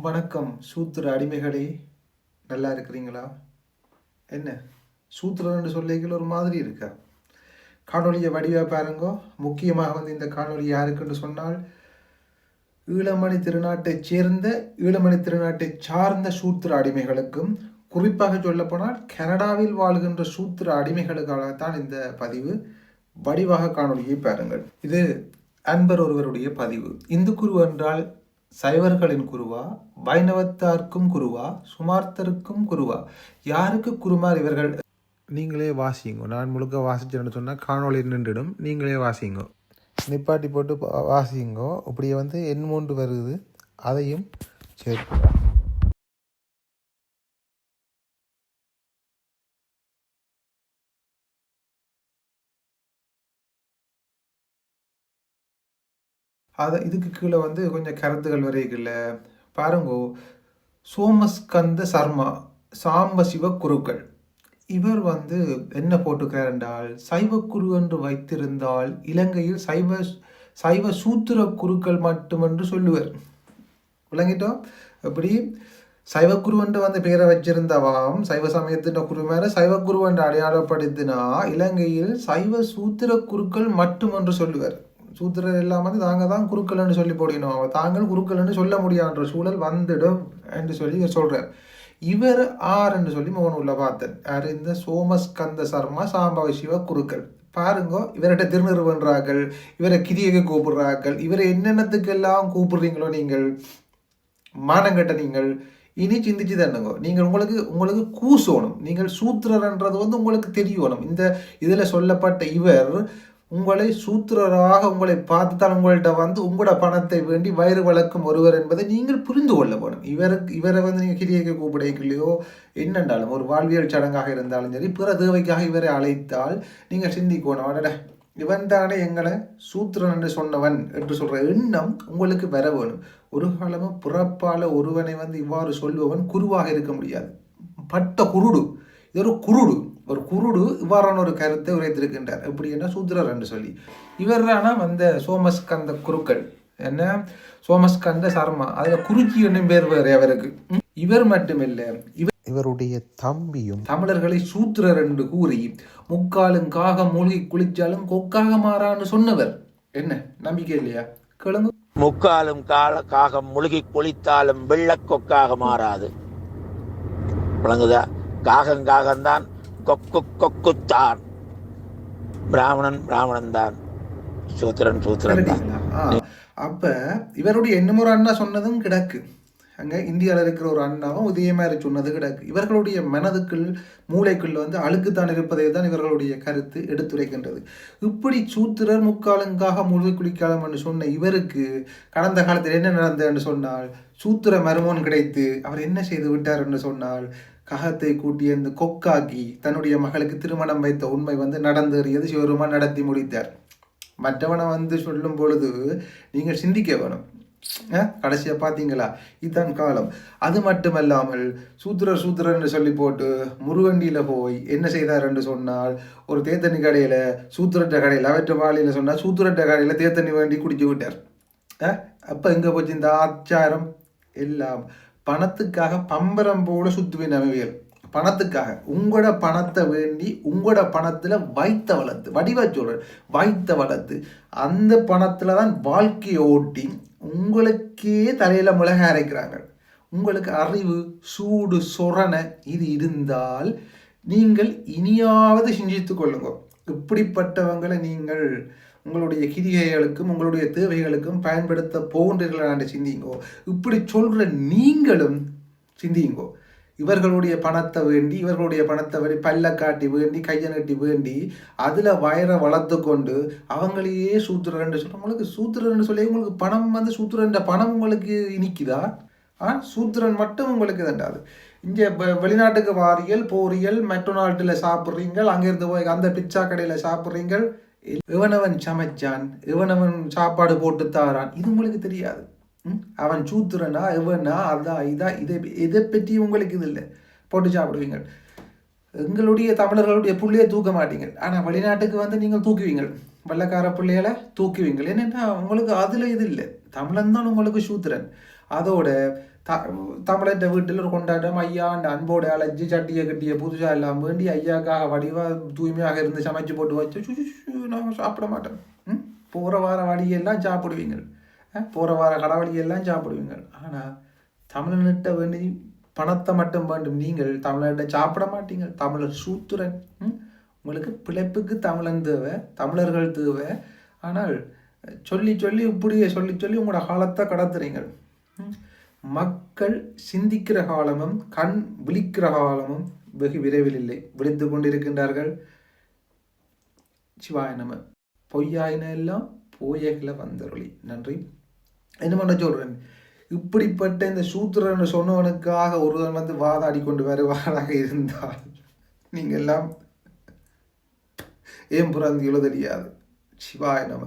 வணக்கம் சூத்திர அடிமைகளே. நல்லா இருக்கிறீங்களா? என்ன? சூத்திரன்னு சொல்லிக்கல ஒரு மாதிரி இருக்கா? காணொலியை வடிவாக பாருங்க. முக்கியமாக வந்து இந்த காணொலி யாருக்குன்னு சொன்னால் ஈழமணி திருநாட்டைச் சேர்ந்த ஈழமணி திருநாட்டை சார்ந்த சூத்திர அடிமைகளுக்கும் குறிப்பாக சொல்லப்போனால் கனடாவில் வாழ்கின்ற சூத்திர அடிமைகளுக்காகத்தான் இந்த பதிவு. வடிவாக காணொலியை பாருங்கள். இது அன்பர் ஒருவருடைய பதிவு. இந்து என்றால் சைவர்களின் குருவா வைணவத்தார்க்கும் குருவா சுமார்த்தருக்கும் குருவா. யாருக்கு குருமார் இவர்கள்? நீங்களே வாசிங்க. நான் முழுக்க வாசிச்சேன்னு சொன்னால் காணொலி நின்றுடும். நீங்களே வாசிங்க. நிப்பாட்டி போட்டு வாசிங்கோ. இப்படியே வந்து எண் மூன்று வருது. அதையும் சேர்க்கலாம் அதை இதுக்கு கீழே வந்து கொஞ்சம் கருத்துகள் வரைகல பாருங்கோ சோமஸ்கந்த சர்மா சாம்ப சிவ குருக்கள். இவர் வந்து என்ன போட்டுக்கிறார் என்றால் சைவ குரு என்று வைத்திருந்தால் இலங்கையில் சைவ சைவ சூத்திர குருக்கள் மட்டுமென்று சொல்லுவர். விளங்கிட்டோம் எப்படி? சைவக்குரு என்று வந்து பேரை வச்சிருந்தவாம் சைவ சமயத்தின் குரு மேலே சைவக்குரு என்று அடையாளப்படுத்தினா இலங்கையில் சைவ சூத்திர குருக்கள் மட்டும் என்று சொல்லுவார். சூத்திரர் எல்லாம் வந்து தாங்க தான் குருக்கள்னு சொல்லி போடணும் அவன் தாங்கள் குருக்கள்னு சொல்ல முடியாதுன்ற சூழல் வந்துடும் என்று சொல்லி இவர் சொல்கிறார் இவர் ஆர் என்று சொல்லி மோகன் உள்ள பார்த்தேன். யார் இந்த சோமஸ்கந்த சர்மா சாம்பவ சிவ குருக்கள். பாருங்க இவர்கிட்ட திருநிறுவன்றார்கள். இவரை கிரியக கூப்பிடுறார்கள். இவரை என்னென்னத்துக்கெல்லாம் கூப்பிடுறீங்களோ நீங்கள் மானங்கட்ட நீங்கள் இனி சிந்திச்சு தண்ணுங்க நீங்கள் உங்களுக்கு உங்களுக்கு கூசோணும். நீங்கள் சூத்திரர்ன்றது வந்து உங்களுக்கு தெரியணும். இந்த இதில் சொல்லப்பட்ட இவர் உங்களை சூத்திரராக உங்களை பார்த்துத்தான் உங்கள்கிட்ட வந்து உங்களோட பணத்தை வேண்டி வயிறு வளர்க்கும் ஒருவர் என்பதை நீங்கள் புரிந்து கொள்ள வேணும் இவருக்கு இவரை வந்து நீங்கள் கிரியைக்கு கூப்பிடைக்கலையோ என்னென்றாலும் ஒரு வாழ்வியல் சடங்காக இருந்தாலும் சரி பிற தேவைக்காக இவரை அழைத்தால் நீங்கள் சிந்திக்கணும். அடட இவன் தானே எங்களை சூத்திரன் என்று சொன்னவன் என்று சொல்கிற எண்ணம் உங்களுக்கு வர வேணும் ஒரு காலமும் புறப்பால ஒருவனை வந்து இவ்வாறு சொல்பவன் குருவாக இருக்க முடியாது. பட்ட குருடு இது ஒரு குருடு. ஒரு குருடு இவ்வாறான ஒரு கருத்தை உரைத்திருக்கின்றார். எப்படி என்ன சூத்திரர் என்று சொல்லி. இவர் வந்த சோமஸ்கந்த குருக்கள். என்ன? சோமஸ்கந்த சர்மா. அதுல குருஜி என்னும் பேர் வேறு அவருக்கு. இவர் மட்டுமில்லை இவர் இவருடைய தம்பியும் தமிழர்களை சூத்திரர் என்று கூறி முக்காலும் காகம் மூழ்கி குளிச்சாலும் கொக்காக மாறான்னு சொன்னவர். என்ன? நம்பிக்கை இல்லையா? கேளுங்க முக்காலும் கால காகம் முழுகி குளித்தாலும் வெள்ளக்கொக்காக மாறாது. விளங்குதா? காகம் காகம்தான் கொக்கு கொக்குத்தான் பிராமணன் பிராமணன் தான் சூத்திரன் சூத்திரன் தான் அப்ப இவருடைய என்னமோ ஒரு அண்ணா சொன்னதும் கிடக்கு. அங்க இந்தியாவில் இருக்கிற ஒரு அண்ணாவும் இதே மாதிரி சொன்னது கிடக்கு. இவர்களுடைய மனதுக்குள் மூளைக்குள் வந்து அழுக்குத்தான் இருப்பதை தான் இவர்களுடைய கருத்து எடுத்துரைக்கின்றது. இப்படி சூத்திரர் முக்காலங்காக முழு குளிக்காலம் என்று சொன்ன இவருக்கு கடந்த காலத்தில் என்ன நடந்தது என்று சொன்னால் சூத்திர மருமோன் கிடைத்து அவர் என்ன செய்து விட்டார் என்று சொன்னால் ககத்தை கூட்டிய அந்த கொக்காக்கி தன்னுடைய மகளுக்கு திருமணம் வைத்த உண்மை வந்து நடந்தேறியது. சிவருமா நடத்தி முடித்தார். மற்றவனை வந்து சொல்லும் பொழுது நீங்கள் சிந்திக்க வேணும். கடைசியாக பார்த்தீங்களா? இதுதான் காலம். அது மட்டுமல்லாமல் சூத்திரர் சூத்திரர்னு சொல்லி போட்டு முருகண்டியில் போய் என்ன செய்தார் என்று சொன்னால் ஒரு தேத்தண்ணி கடையில் சூத்திரட்ட கடையில் அவற்ற வாழையில் சொன்னால் சூத்திரட்ட கடையில் தேத்தண்ணி வேண்டி குடிச்சு விட்டார். அப்போ அப்ப போச்சு இந்த ஆச்சாரம்? எல்லாம் பணத்துக்காக பம்பரம் போல சுத்துவின் அமைவியல் பணத்துக்காக. உங்களோட பணத்தை வேண்டி உங்களோட பணத்தில் வைத்த வளர்த்து வடிவா சொல்றேன். வைத்த வளர்த்து அந்த பணத்தில் தான் வாழ்க்கையை ஓட்டி உங்களுக்கே தலையில் மிளகா அரைக்கிறாங்க உங்களுக்கு அறிவு சூடு சொரணை இது இருந்தால் நீங்கள் இனியாவது சிஞ்சித்து கொள்ளுங்க. இப்படிப்பட்டவங்களை நீங்கள் உங்களுடைய கிரிகைகளுக்கும் உங்களுடைய தேவைகளுக்கும் பயன்படுத்த போகின்றீர்களான்னு சிந்திங்கோ இப்படி சொல்கிற நீங்களும் சிந்திங்கோ இவர்களுடைய பணத்தை வேண்டி இவர்களுடைய பணத்தை வேண்டி பல்ல காட்டி வேண்டி கையை நட்டி வேண்டி அதில் வயரை வளர்த்து கொண்டு அவங்களையே சூத்திரன்னு சொல்ல உங்களுக்கு சூத்திரன்னு சொல்லி உங்களுக்கு பணம் வந்து சூத்திரன்ற பணம் உங்களுக்கு இனிக்குதா? ஆ சூத்திரன் மட்டும் உங்களுக்கு தண்டாது இங்கே வெளிநாட்டுக்கு வாரியல் போரியல் மற்ற நாட்டில் சாப்பிட்றீங்க அங்கேருந்து போய் அந்த பிச்சா கடையில் சாப்பிட்றீங்க இவனவன் சமைச்சான் இவனவன் சாப்பாடு போட்டு தாரான். இது உங்களுக்கு தெரியாது. அவன் சூத்துறனா இவனா அதா இதா இதை இதை பற்றி உங்களுக்கு இது இல்லை. போட்டு சாப்பிடுவீங்க எங்களுடைய தமிழர்களுடைய புள்ளையை தூக்க மாட்டீங்க ஆனால் வெளிநாட்டுக்கு வந்து நீங்கள் தூக்குவீங்க வெள்ளக்கார பிள்ளைகளை தூக்குவீங்க என்னென்னா உங்களுக்கு அதில் இது இல்லை. தமிழன் தான் உங்களுக்கு சூத்திரன். அதோட தமிழற்ற வீட்டில் ஒரு கொண்டாட்டம் ஐயா அந்த அன்போடு அழைச்சி சட்டியை கட்டிய புதுசாக எல்லாம் வேண்டி ஐயாக்காக வடிவாக தூய்மையாக இருந்து சமைச்சு போட்டு வச்சு சு, சு, நான் சாப்பிட மாட்டேன் ம் போகிற வார வழியெல்லாம் சாப்பிடுவீங்க போகிற வார கடவழியெல்லாம் சாப்பிடுவீங்க ஆனால் தமிழனிட்ட வேண்டி பணத்தை மட்டும் வேண்டும் நீங்கள் தமிழர்கிட்ட சாப்பிட மாட்டீங்க தமிழர் சூத்துரன் ம்? உங்களுக்கு பிழைப்புக்கு தமிழன் தேவை தமிழர்கள் தேவை ஆனால் சொல்லி சொல்லி இப்படியே சொல்லி சொல்லி உங்களோட காலத்தை கடத்துறீங்க ம்? மக்கள் சிந்திக்கிற காலமும் கண் விழிக்கிற காலமும் வெகு விரைவில் இல்லை விழித்து கொண்டிருக்கின்றார்கள். சிவாய நம. பொய்யாயின எல்லாம் போயகில வந்தருளி. நன்றி. என்ன பண்ண சொல்றேன்? இப்படிப்பட்ட இந்த சூத்திரன் சொன்னவனுக்காக ஒருவன் வந்து வாதாடி கொண்டு வருவாராக இருந்தால் நீங்கள் எல்லாம் ஏன் புறந்தியுள்ள தெரியாது சிவாய நம.